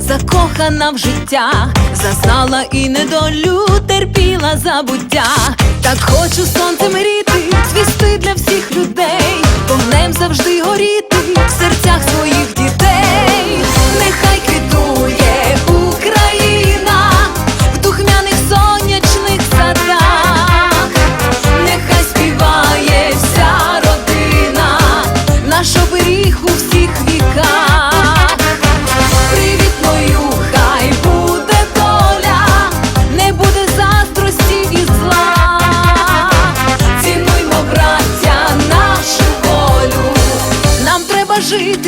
закохана в життя, зазнала і недолю, терпіла забуття. Так хочу сонцем мріти, цвісти для всіх людей, вогнем завжди горіти в серцях своїх дітей. Нехай квітує Україна в духмяних сонячних садах, нехай співає вся родина, наш оберіг у всіх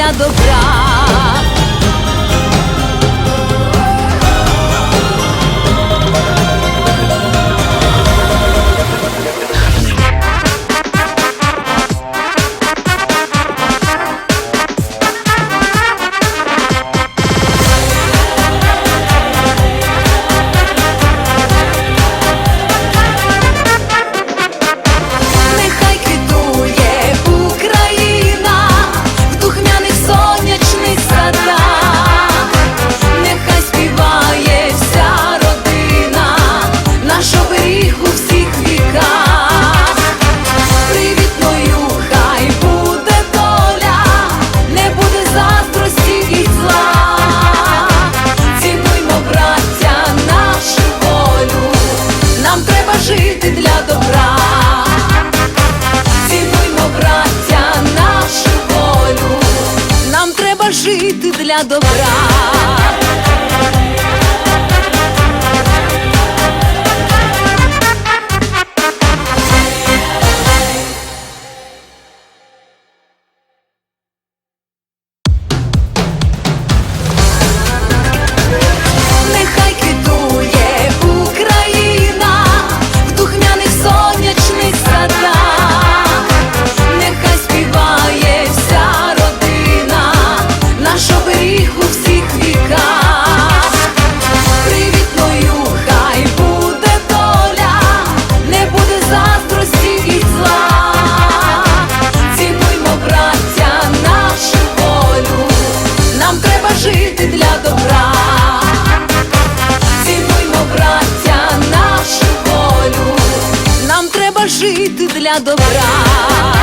Для добра. Жити для добра. для добра.